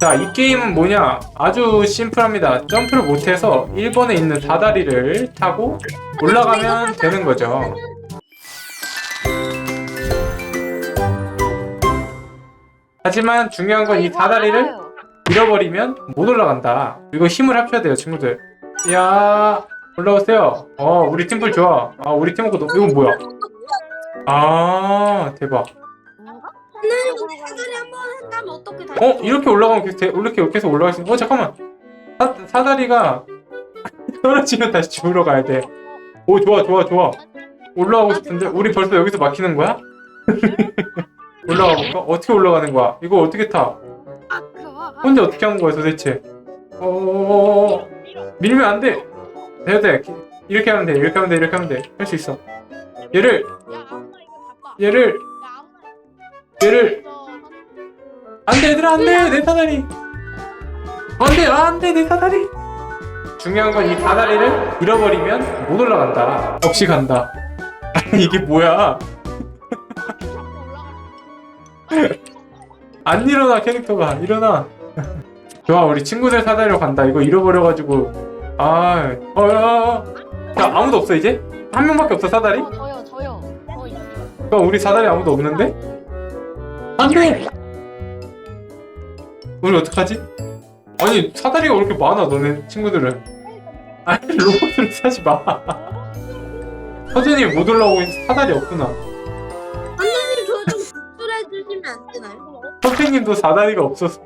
자, 이 게임은 뭐냐? 아주 심플합니다. 점프를 못해서 1번에 있는 사다리를 타고 올라가면 되는 거죠. 하지만 중요한 건 이 사다리를 잃어버리면 못 올라간다. 이거 힘을 합쳐야 돼요, 친구들. 야, 올라오세요. 어, 우리 팀플 좋아. 아, 우리 너무, 이건 뭐야? 아, 대박. 하나님 우리 사다리 한번 한다면 어떻게 다 어, 이렇게 올라가면 계속, 돼- 이렇게 계속 올라갈 수 있어. 어, 잠깐만. 사, 사다리가 떨어지면 다시 주우러 가야 돼. 오, 좋아, 좋아, 좋아. 올라가고 싶은데, 우리 벌써 여기서 막히는 거야? 올라가 볼까? 어떻게 올라가는 거야? 이거 어떻게 타? 아, 그거 혼자 어떻게 하는 거야 도대체? 어 밀면 안 돼. 해야 돼. 이렇게 하면 돼. 이렇게 하면 돼. 이렇게 하면 돼. 할 수 있어. 얘를 야 아무나 이거 바빠. 얘를 얘를 안돼 얘들아 안돼 내 사다리. 안돼 안돼 내 사다리. 중요한 건 이 사다리를 잃어버리면 못 올라간다. 없이 간다. 이게 뭐야? 안 일어나 캐릭터가 일어나. 좋아 우리 친구들 사다리로 간다. 이거 잃어버려가지고 아 어, 어, 어. 야 아무도 없어 이제 한 명밖에 없어 사다리? 어, 저요 저요 저 있어요. 그럼 우리 사다리 아무도 없는데? 안돼. 우리 어떡하지? 아니 사다리가 왜 이렇게 많아 너네 친구들은? 아니 로봇을 사지 마. 서준이 못 올라오고 있는 사다리 없구나. 선생님 저 좀 구출해 주시면 안 되나요? 선생님도 사다리가 없어서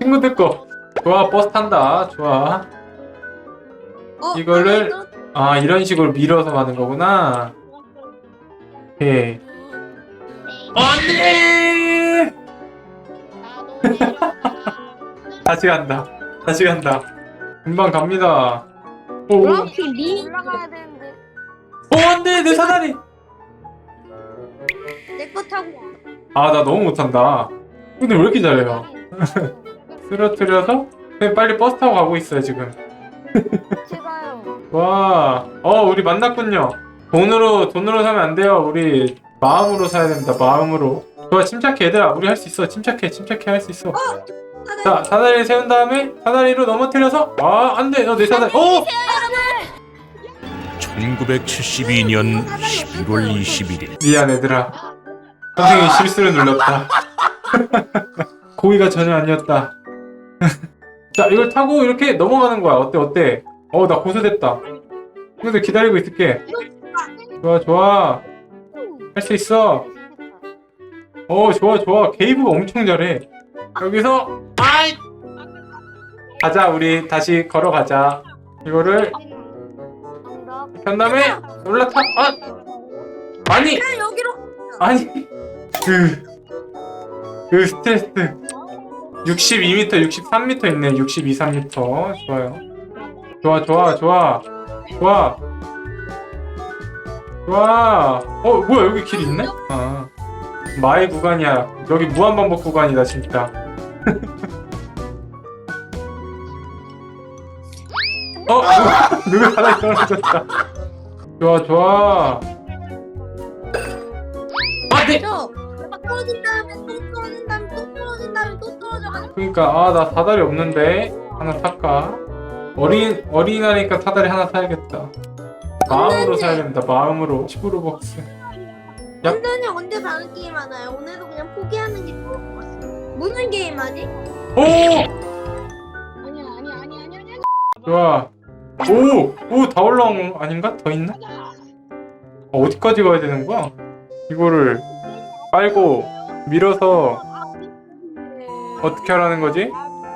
친구들 거 좋아 버스 탄다 좋아 어, 이거를- 아 이런 식으로 밀어서 가는 거구나 오케이 내려가. 다시 간다 다시 간다 금방 갑니다 오, 더. 오 그렇게 리 올라가야 되는데. 안돼 내 사다리 내 거 타고 와. 아 나 너무 못한다 근데 왜 이렇게 잘해요 쓰러뜨려서 그냥 빨리 버스 타고 가고 있어요 지금 제가요. 와, 어, 우리 만났군요. 돈으로, 돈으로 사면 안 돼요. 우리 마음으로 사야 됩니다. 마음으로. 좋아, 침착해, 얘들아. 우리 할 수 있어. 침착해, 침착해, 할 수 있어. 사다리 자, 사다리 세운 다음에 사다리로 넘어뜨려서, 아, 안 돼. 너 내 사다리, 어! 1972년 11월 21일 미안, 얘들아. 선생님이 실수를 눌렀다. 고의가 전혀 아니었다. 자, 이걸 타고 이렇게 넘어가는 거야. 어때, 어때? 어, 나 고소됐다. 친구들 기다리고 있을게. 좋아, 좋아. 할 수 있어. 어 좋아 좋아. 게이브가 엄청 잘해. 여기서 아이 가자 우리. 다시 걸어가자. 이거를 편 다음에 올라타. 아! 아니! 여기로 아니! 그, 그 스트레스. 62m 63m 있네. 62 3m 좋아요. 좋아 좋아 좋아. 좋아 좋아 어 뭐야 여기 길 있네? 아. 마의 구간이야. 여기 무한 반복 구간이다 진짜. 어 누구 사다리 떨어졌다. 좋아 좋아. 안돼 저 떨어진 다음에 또 떨어진 다음에 또 떨어진 다음에 또 떨어져가지고 그러니까 아 나 사다리 없는데 하나 탈까? 어린 어린이니까 사다리 하나 사야겠다. 마음으로 사야 됩니다. 마음으로 15로벅스. 야. 선생님 언제 다른 게임 하나요? 오늘도 그냥 포기하는 게 좋을 것 같아요 무슨 게임 하지? 오 아니야 아니야 아니야 아니야 아니야. 좋아. 오 오 다 올라온 거 아닌가? 더 있나? 어, 어디까지 가야 되는 거야? 이거를 빨고 밀어서 어떻게 하라는 거지?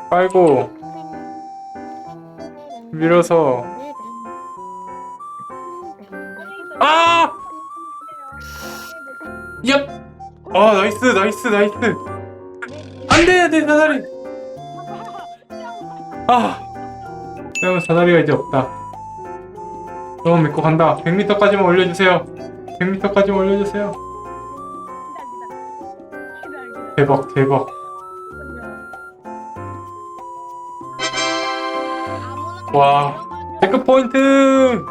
빨고 밀어서 얍! 아 나이스 나이스 나이스. 안돼 내 사다리. 아. 그러면 사다리가 이제 없다. 너무 믿고 간다. 100m까지만 올려주세요. 100m까지만 올려주세요. 대박 대박. 와. 체크 포인트